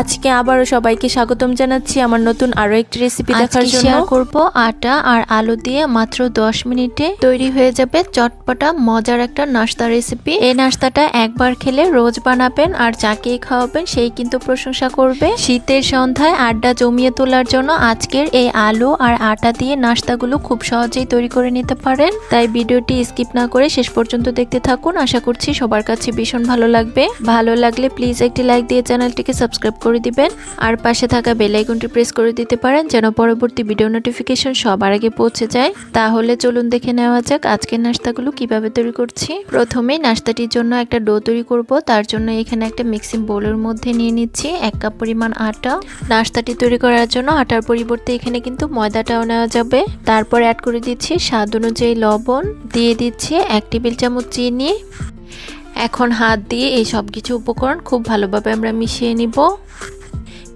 আজকে আবারও সবাইকে স্বাগতম জানাচ্ছি আমার নতুন আরও একটি রেসিপি দেখার জন্য। শেয়ার করব আটা আর আলু দিয়ে মাত্র 10 মিনিটে তৈরি হয়ে যাবে চটপটা মজার একটা নাস্তা রেসিপি এই নাস্তাটা একবার খেলে রোজ বানাবেন আর যাকেই খাওয়াবেন সেই কিন্তু প্রশংসা করবে। শীতের সন্ধ্যায় আড্ডা জমিয়ে তোলার জন্য আজকের এই আলু আর আটা দিয়ে নাস্তাগুলো খুব সহজেই তৈরি করে নিতে পারেন। তাই ভিডিওটি স্কিপ না করে শেষ পর্যন্ত দেখতে থাকুন। আশা করছি সবার কাছে ভীষণ ভালো লাগবে। ভালো লাগলে প্লিজ একটি লাইক দিয়ে চ্যানেলটিকে সাবস্ক্রাইব করে দিবেন। আর পাশে থাকা বেল আইকনটি প্রেস করে দিতে পারেন যেন পরবর্তী ভিডিও নোটিফিকেশন সবার আগে পৌঁছে যায়। তাহলে চলুন দেখে নেওয়া যাক আজকের নাস্তাগুলো কীভাবে তৈরি করছি। প্রথমেই নাস্তাটির জন্য একটা ডো তৈরি করব। তার জন্য এখানে একটা মিক্সিং বোলের মধ্যে নিয়ে নিচ্ছি এক কাপ পরিমাণ আটা। নাস্তাটি তৈরি করার জন্য আটার পরিবর্তে এখানে কিন্তু ময়দাটাও নেওয়া যাবে। তারপর অ্যাড করে দিচ্ছি স্বাদ অনুযায়ী লবণ। দিয়ে দিচ্ছি এক টেবিল চামচ চিনি। এখন হাত দিয়ে এই সব কিছু উপকরণ খুব ভালোভাবে আমরা মিশিয়ে নিব।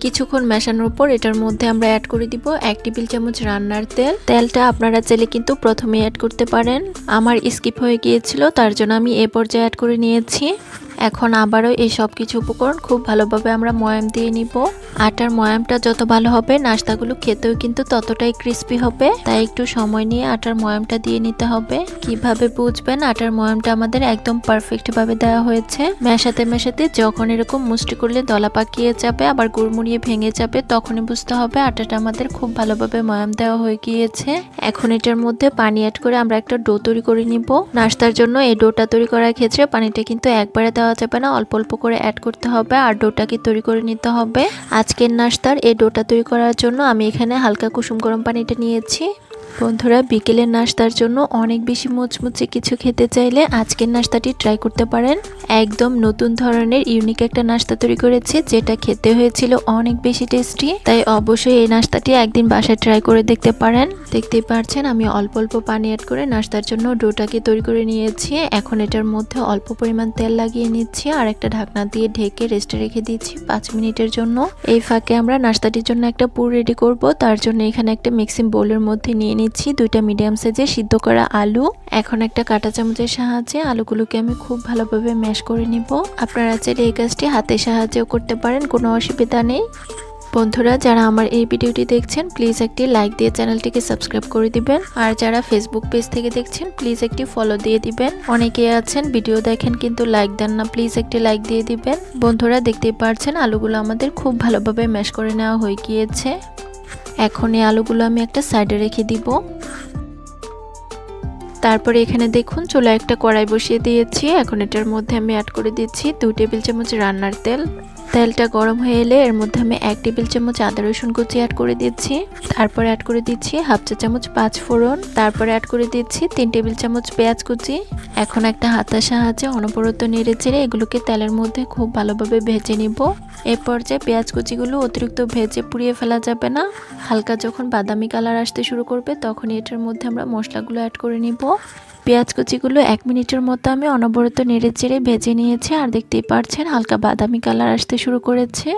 কিছুক্ষণ মেশানোর পর এটার মধ্যে আমরা অ্যাড করে দিব এক টেবিল চামচ রান্নার তেল। তেলটা আপনারা চাইলে কিন্তু প্রথমে অ্যাড করতে পারেন। আমার স্কিপ হয়ে গিয়েছিল, তার জন্য আমি এ পর্যায়ে অ্যাড করে নিয়েছি। এখন আবারও এই সব কিছু উপকরণ খুব ভালোভাবে আমরা ময়াম দিয়ে নিব। আটার ময়ামটা যত ভালো হবে, নাস্তাগুলো খেতেও কিন্তু ততটাই ক্রিস্পি হবে। তাই একটু সময় নিয়ে আটার ময়ামটা দিয়ে নিতে হবে। কীভাবে বুঝবেন? আটার ময়ামটা আমাদের একদম পারফেক্ট ভাবে দেওয়া হয়েছে। মেশাতে মেশাতে যখন এরকম মুষ্টি করলে দলা পাকিয়ে যাবে, আবার গুড়মুড়িয়ে ভেঙে যাবে, তখনই বুঝতে হবে আটাটা আমাদের খুব ভালোভাবে ময়াম দেওয়া হয়ে গিয়েছে। এখন এটার মধ্যে পানি অ্যাড করে আমরা একটা ডো তৈরি করে নিব। নাস্তার জন্য এই ডোটা তৈরি করার ক্ষেত্রে পানিটা কিন্তু একবারে দেওয়া যাবে না। অল্প অল্প করে অ্যাড করতে হবে আর ডোটাকে তৈরি করে নিতে হবে। আজকের নাস্তার এই ডোটা তৈরি করার জন্য আমি এখানে হালকা কুসুম গরম পানিটা নিয়েছি। বন্ধুরা, বিকেলের নাস্তার জন্য অনেক বেশি মুচমুচে কিছু খেতে চাইলে আজকের নাস্তাটি ট্রাই করতে পারেন। একদম নতুন ধরনের ইউনিক একটা নাস্তা তৈরি করেছে, যেটা খেতে হয়েছিল অনেক বেশি টেস্টি তাই অবশ্যই এই নাস্তাটি একদিন বাসায় ট্রাই করে দেখতে পারেন। দেখতেই পারছেন, আমি অল্প অল্প পানি অ্যাড করে নাস্তার জন্য ডোটাকে তৈরি করে নিয়েছি। এখন এটার মধ্যে অল্প পরিমাণ তেল লাগিয়ে নিচ্ছি আর একটা ঢাকনা দিয়ে ঢেকে রেস্টে রেখে দিচ্ছি পাঁচ মিনিটের জন্য। এই ফাঁকে আমরা নাস্তাটির জন্য একটা পুর রেডি করব। তার জন্য এখানে একটা মিক্সিং বোলের মধ্যে নিয়ে নিচ্ছি দুইটা মিডিয়াম সাইজে সিদ্ধ করা আলু। এখন একটা কাঁটা চামচের সাহায্যে আলুগুলোকে আমি খুব ভালোভাবে ম্যাশ করে নিব। আপনারা চাইলে এই কাজটি হাতের সাহায্যেও করতে পারেন, কোনো অসুবিধা নেই। বন্ধুরা, যারা আমার এই ভিডিওটি দেখছেন প্লিজ একটি লাইক দিয়ে চ্যানেলটিকে সাবস্ক্রাইব করে দিবেন। আর যারা ফেসবুক পেজ থেকে দেখছেন প্লিজ একটি ফলো দিয়ে দিবেন। অনেকে আছেন ভিডিও দেখেন কিন্তু লাইক দেন না প্লিজ একটি লাইক দিয়ে দিবেন। বন্ধুরা, দেখতেই পারছেন, আলুগুলো আমাদের খুব ভালোভাবে ম্যাশ করে নেওয়া হয়ে গিয়েছে। এখন এই আলুগুলো আমি একটা সাইডে রেখে দিব। তারপরে এখানে দেখুন চুলা একটা কড়াই বসিয়ে দিয়েছি। এখন এটার মধ্যে আমি অ্যাড করে দিচ্ছি দু টেবিল চামচ রান্নার তেল। তেলটা গরম হয়ে এলে এর মধ্যে আমি এক টেবিল চামচ আদা রসুন কুচি অ্যাড করে দিচ্ছি। তারপর অ্যাড করে দিচ্ছি হাফ চা চামচ পাঁচ ফোড়ন। তারপরে অ্যাড করে দিচ্ছি তিন টেবিল চামচ পেঁয়াজ কুচি। এখন একটা হাতার সাহায্যে অনবরত নেড়ে চেড়ে এগুলোকে তেলের মধ্যে খুব ভালোভাবে ভেজে নিব। এ পর্যায়ে পেঁয়াজ কুচিগুলো অতিরিক্ত ভেজে পুড়িয়ে ফেলা যাবে না। হালকা যখন বাদামি কালার আসতে শুরু করবে, তখনই এটার মধ্যে আমরা মশলাগুলো অ্যাড করে নিব। পেঁয়াজ কুচিগুলো এক মিনিটের মতো আমি অনবরত নেড়ে চেড়ে ভেজে নিয়েছি আর দেখতেই পারছেন হালকা বাদামি কালার আসতে শুরু করেছে।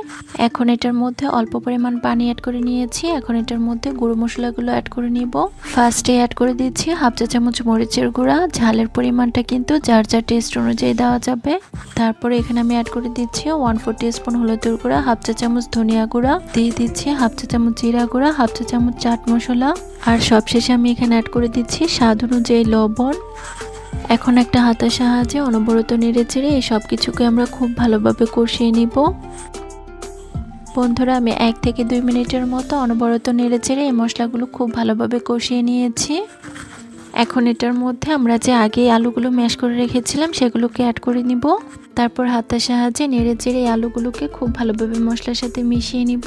এখন এটার মধ্যে অল্প পরিমাণ পানি অ্যাড করে নিয়েছি। এখন এটার মধ্যে গুঁড়ো মশলাগুলো অ্যাড করে নিব। ফার্স্টে অ্যাড করে দিচ্ছি হাফ চা চামচ মরিচের গুঁড়া। ঝালের পরিমাণটা কিন্তু যার যার টেস্ট অনুযায়ী দেওয়া যাবে। তারপরে এখানে আমি অ্যাড করে দিচ্ছি ওয়ান ফোর স্পুন হলুদের গুঁড়া, হাফ চা চামচ ধনিয়া গুঁড়া। দিয়ে দিচ্ছি হাফ চা চামচ জিরা গুঁড়া, হাফ চা চামচ চাট মশলা। আর সবশেষে আমি এখানে অ্যাড করে দিচ্ছি স্বাদ অনুযায়ী লবণ, এখন একটা হাতের সাহায্যে অনবরত নেড়ে চেড়ে এই সব কিছুকে আমরা খুব ভালোভাবে কষিয়ে নিব। বন্ধুরা, আমি এক থেকে দুই মিনিটের মতো অনবরত নেড়ে চেড়ে এই মশলাগুলো খুব ভালোভাবে কষিয়ে নিয়েছি। এখন এটার মধ্যে আমরা যে আগে আলুগুলো ম্যাশ করে রেখেছিলাম সেগুলোকে অ্যাড করে নিব। তারপর হাতের সাহায্যে নেড়ে চেড়ে এই আলুগুলোকে খুব ভালোভাবে মশলার সাথে মিশিয়ে নিব।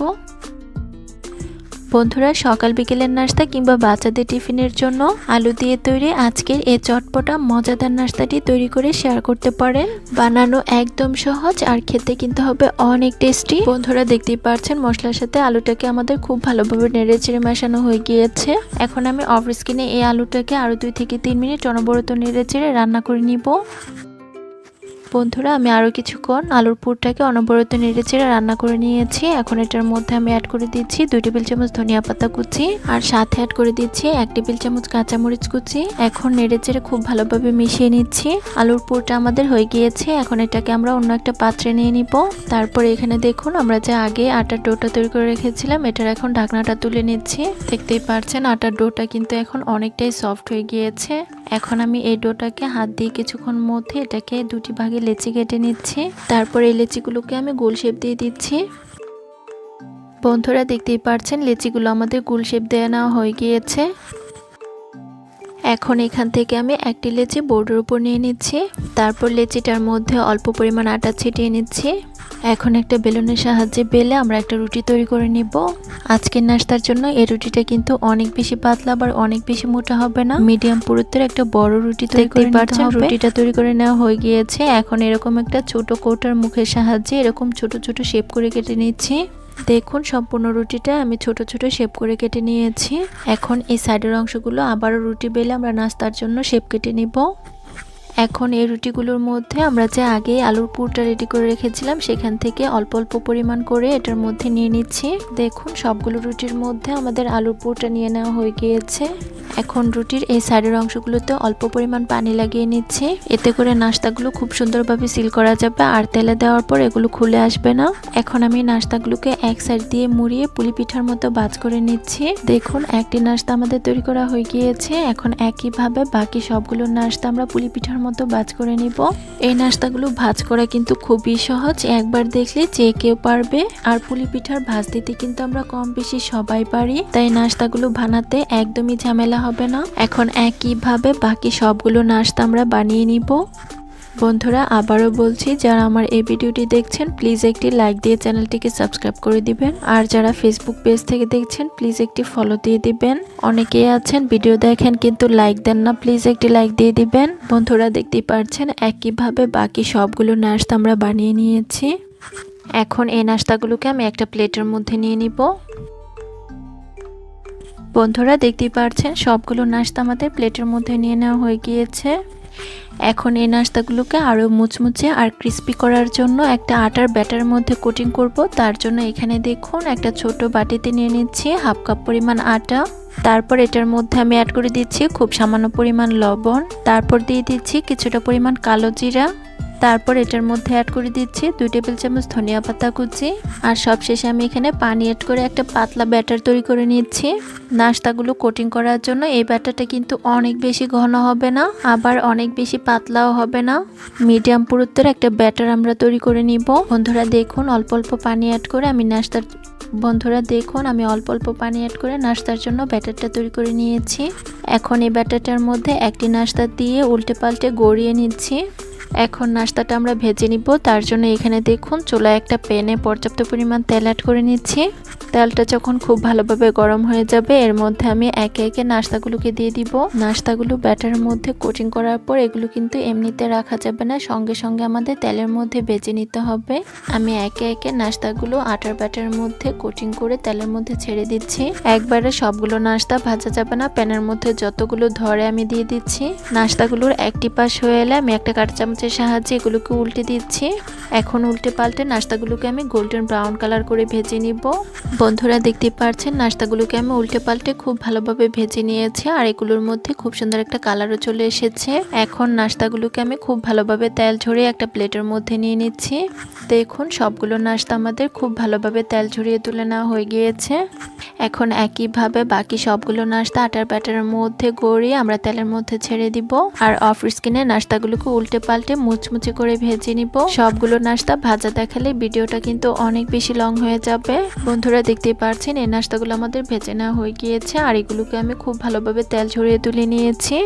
বন্ধুরা, সকাল বিকেলের নাস্তা কিংবা বাচ্চাদের টিফিনের জন্য আলু দিয়ে তৈরি আজকের এই চটপটা মজাদার নাস্তাটি তৈরি করে শেয়ার করতে পারেন। বানানো একদম সহজ আর খেতে কিন্তু হবে অনেক টেস্টি বন্ধুরা, দেখতেই পাচ্ছেন, মশলার সাথে আলুটাকে আমাদের খুব ভালোভাবে নেড়ে চেড়ে মেশানো হয়ে গিয়েছে। এখন আমি অফ স্কিনে এই আলুটাকে আরও দুই থেকে তিন মিনিট অনবরত নেড়ে চেড়ে রান্না করে নিব। বন্ধুরা, আমি আরও কিছুক্ষণ আলুর পুরটাকে অনবরত নেড়ে চেড়ে রান্না করে নিয়েছি। এখন এটার মধ্যে আমি অ্যাড করে দিচ্ছি দুই টেবিল চামচ ধনিয়া পাতা কুচি আর সাথে অ্যাড করে দিচ্ছি এক টেবিল চামচ কাঁচামরিচ কুচি। এখন নেড়ে চেড়ে খুব ভালোভাবে মিশিয়ে নিচ্ছি। আলুর পুরটা আমাদের হয়ে গিয়েছে। এখন এটাকে আমরা অন্য একটা পাত্রে নিয়ে নিব। তারপরে এখানে দেখুন, আমরা যে আগে আটার ডোটা তৈরি করে রেখেছিলাম, এটার এখন ঢাকনাটা তুলে নিচ্ছি। দেখতেই পারছেন, আটার ডোটা কিন্তু এখন অনেকটাই সফট হয়ে গিয়েছে। এখন আমি এই ডোটাকে হাত দিয়ে কিছুক্ষণ মধ্যে এটাকে দুটি ভাগে লেচি কেটে নিচ্ছি। তারপর এই লেচিগুলোকে আমি গোল শেপ দিয়ে দিচ্ছি। বন্ধুরা, দেখতেই পারছেন, লেচিগুলো আমাদের গোল শেপ দেওয়া নেওয়া হয়ে গিয়েছে। এখন এখান থেকে আমি একটি লেচি বোর্ডের উপর নিয়ে নিচ্ছি। তারপর লেচিটার মধ্যে অল্প পরিমাণ আটা ছিটিয়ে নিচ্ছি। এখন একটা বেলুনের সাহায্যে বেলে আমরা একটা রুটি তৈরি করে নিব। আজকের নাস্তার জন্য এই রুটিটা কিন্তু অনেক বেশি পাতলা আবার অনেক বেশি মোটা হবে না। মিডিয়াম পুরুত্বের একটা বড় রুটি তৈরি করে পারছেন রুটিটা তৈরি করে নেওয়া হয়ে গিয়েছে। এখন এরকম একটা ছোট কৌটার মুখের সাহায্যে এরকম ছোট ছোট শেপ করে কেটে নিচ্ছি। দেখুন, সম্পূর্ণ রুটিটা আমি ছোট ছোট শেপ করে কেটে নিয়েছি। এখন এই সাইডের অংশগুলো আবারও রুটি বেলে আমরা নাস্তার জন্য শেপ কেটে নিব। এখন এই রুটিগুলোর মধ্যে আমরা যে আগে আলুর পুরটা রেডি করে রেখেছিলাম, সেখান থেকে অল্প অল্প পরিমাণ করে এটার মধ্যে নিয়ে নিচ্ছি। দেখুন, সবগুলো রুটির মধ্যে আমাদের আলুর পুরটা নিয়ে নেওয়া হয়ে গিয়েছে। এখন রুটির এই সাইডের অংশগুলোতে অল্প পরিমাণ পানি লাগিয়ে নিচ্ছি। এতে করে নাস্তাগুলো খুব সুন্দরভাবে সিল করা যাবে, আর তেলে দেওয়ার পর এগুলো খুলে আসবে না। এখন আমি নাস্তাগুলোকে এক সাইড দিয়ে মুড়িয়ে পুলি পিঠার মতো বাজ করে নিচ্ছি। দেখুন, একটি নাস্তা আমাদের তৈরি করা হয়ে গিয়েছে। এখন একইভাবে বাকি সবগুলো নাস্তা আমরা পুলি পিঠার মতো ভাজ করে নিব। এই নাস্তাগুলো ভাজ করা কিন্তু খুবই সহজ। একবার দেখলে যে কেউ পারবে। আর পুলি পিঠার ভাজ দিতে কিন্তু আমরা কম বেশি সবাই পারি। তাই নাস্তাগুলো বানাতে একদমই ঝামেলা হবে না। এখন একইভাবে বাকি সবগুলো নাস্তা আমরা বানিয়ে নিব। বন্ধুরা, আবারও বলছি, যারা আমার এই ভিডিওটি দেখছেন প্লিজ একটি লাইক দিয়ে চ্যানেলটিকে সাবস্ক্রাইব করে দিবেন। আর যারা ফেসবুক পেজ থেকে দেখছেন প্লিজ একটি ফলো দিয়ে দিবেন। অনেকেই আছেন ভিডিও দেখেন, কিন্তু লাইক দেন না প্লিজ একটি লাইক দিয়ে দিবেন। বন্ধুরা, দেখতেই পারছেন, একইভাবে বাকি সবগুলো নাস্তা আমরা বানিয়ে নিয়েছি। এখন এই নাস্তাগুলোকে আমি একটা প্লেটের মধ্যে নিয়ে নিব। বন্ধুরা, দেখতেই পারছেন, সবগুলো নাস্তা আমাদের প্লেটের মধ্যে নিয়ে নেওয়া হয়ে গিয়েছে। এখন এই নাস্তাগুলোকে আরও মুচমুচে আর ক্রিস্পি করার জন্য একটা আটার ব্যাটার মধ্যে কোটিং করব। তার জন্য এখানে দেখুন একটা ছোট বাটিতে নিয়ে নিচ্ছি হাফ কাপ পরিমাণ আটা। তারপর এটার মধ্যে আমি অ্যাড করে দিচ্ছি খুব সামান্য পরিমাণ লবণ। তারপর দিয়ে দিচ্ছি কিছুটা পরিমাণ কালো জিরা। তারপর এটার মধ্যে অ্যাড করে দিচ্ছি দুই টেবিল চামচ ধনিয়া পাতা কুচি। আর সবশেষে আমি এখানে পানি অ্যাড করে একটা পাতলা ব্যাটার তৈরি করে নিচ্ছি। নাস্তাগুলো কোটিং করার জন্য এই ব্যাটারটা কিন্তু অনেক বেশি ঘন হবে না, আবার অনেক বেশি পাতলাও হবে না। মিডিয়াম পুরুত্বের একটা ব্যাটার আমরা তৈরি করে নিব। বন্ধুরা, দেখুন, অল্প অল্প পানি অ্যাড করে আমি নাস্তার, বন্ধুরা, দেখুন, আমি অল্প অল্প পানি অ্যাড করে নাস্তার জন্য ব্যাটারটা তৈরি করে নিয়েছি। এখন এই ব্যাটারটার মধ্যে একটি নাস্তা দিয়ে উল্টে পাল্টে গড়িয়ে নিচ্ছি। এখন নাস্তাটা আমরা ভেজে নিব। তার জন্য এখানে দেখুন চুলায় একটা প্যানে পর্যাপ্ত পরিমাণ তেল অ্যাড করে নিচ্ছি। তেলটা যখন খুব ভালোভাবে গরম হয়ে যাবে, এর মধ্যে আমি একে একে নাস্তাগুলোকে দিয়ে দিব। নাস্তাগুলো ব্যাটারের মধ্যে কোটিং করার পর এগুলো কিন্তু এমনিতে রাখা যাবে না, সঙ্গে সঙ্গে আমাদের তেলের মধ্যে বেজে নিতে হবে। আমি একে একে নাস্তাগুলো আটার ব্যাটারের মধ্যে কোটিং করে তেলের মধ্যে ছেড়ে দিচ্ছি। একবারে সবগুলো নাস্তা ভাজা যাবে না, প্যানের মধ্যে যতগুলো ধরে আমি দিয়ে দিচ্ছি। নাস্তাগুলোর একটি পাশ হয়ে এলে আমি একটা কাঁটা চামচের সাহায্যে এগুলোকে উল্টে দিচ্ছি। এখন উল্টে পাল্টে নাস্তাগুলোকে আমি গোল্ডেন ব্রাউন কালার করে ভেজে নিব। বন্ধুরা দেখতে পাচ্ছেন নাস্তাগুলোকে আমি উল্টে পাল্টে খুব ভালোভাবে ভেজে নিয়েছি আর এগুলোর মধ্যে খুব সুন্দর একটা কালারও চলে এসেছে। এখন নাস্তাগুলোকে আমি খুব ভালোভাবে তেল ঝরিয়ে একটা প্লেটের মধ্যে নিয়ে নিচ্ছি। দেখুন, সবগুলো নাস্তা আমাদের খুব ভালোভাবে তেল ঝরিয়ে তুলে নেওয়া হয়ে গিয়েছে। এখন একইভাবে বাকি সবগুলো নাস্তা আটার ব্যাটারের মধ্যে গড়িয়ে আমরা তেলের মধ্যে ছেড়ে দিব। আর অফ স্কিনে নাস্তাগুলোকে উল্টে পাল্টে মুচমুচে করে ভেজে নিব। সবগুলো নাস্তা ভাজা দেখালে ভিডিওটা কিন্তু অনেক বেশি লং হয়ে যাবে। বন্ধুরা দেখতে পারছেন, এই নাস্তাগুলো আমাদের ভেজে নেওয়া হয়ে গিয়েছে, আর এগুলোকে আমি খুব ভালোভাবে তেল ঝরিয়ে তুলে নিয়েছি।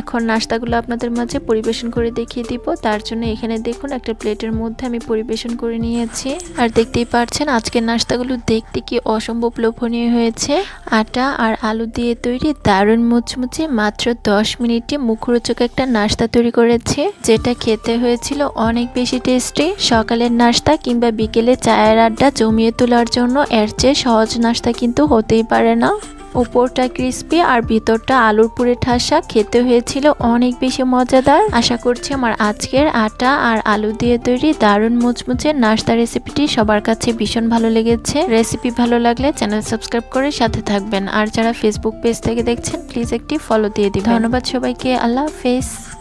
এখন নাস্তাগুলো আপনাদের মাঝে পরিবেশন করে দেখিয়ে দিব। তার জন্য এখানে দেখুন, একটা প্লেটের মধ্যে আমি পরিবেশন করে নিয়েছি। আর দেখতেই পাচ্ছেন, আজকের নাস্তাগুলো দেখতে কি অসম্ভব লোভনীয় হয়েছে। আটা আর আলু দিয়ে তৈরি দারুণ মুচমুচে মাত্র দশ মিনিটে মুখরোচক একটা নাস্তা তৈরি করেছে, যেটা খেতে হয়েছিল অনেক বেশি টেস্টি। সকালের নাস্তা কিংবা বিকেলে চায়ের আড্ডা জমিয়ে তোলার জন্য এর চেয়ে সহজ নাস্তা কিন্তু হতেই পারে না। উপরটা ক্রিস্পি আর ভিতরটা আলুর পুরে ঠাসা। খেতে হয়েছিল অনেক বেশি মজাদার। আশা করছি আমার আজকের আটা আর আলু দিয়ে তৈরি দারুণ মুচমুচে নাস্তা রেসিপিটি সবার কাছে ভীষণ ভালো লেগেছে। রেসিপি ভালো লাগলে চ্যানেল সাবস্ক্রাইব করে সাথে থাকবেন। আর যারা ফেসবুক পেজ থেকে দেখছেন প্লিজ একটি ফলো দিয়ে দিবেন। ধন্যবাদ সবাইকে। আল্লাহ হাফেজ।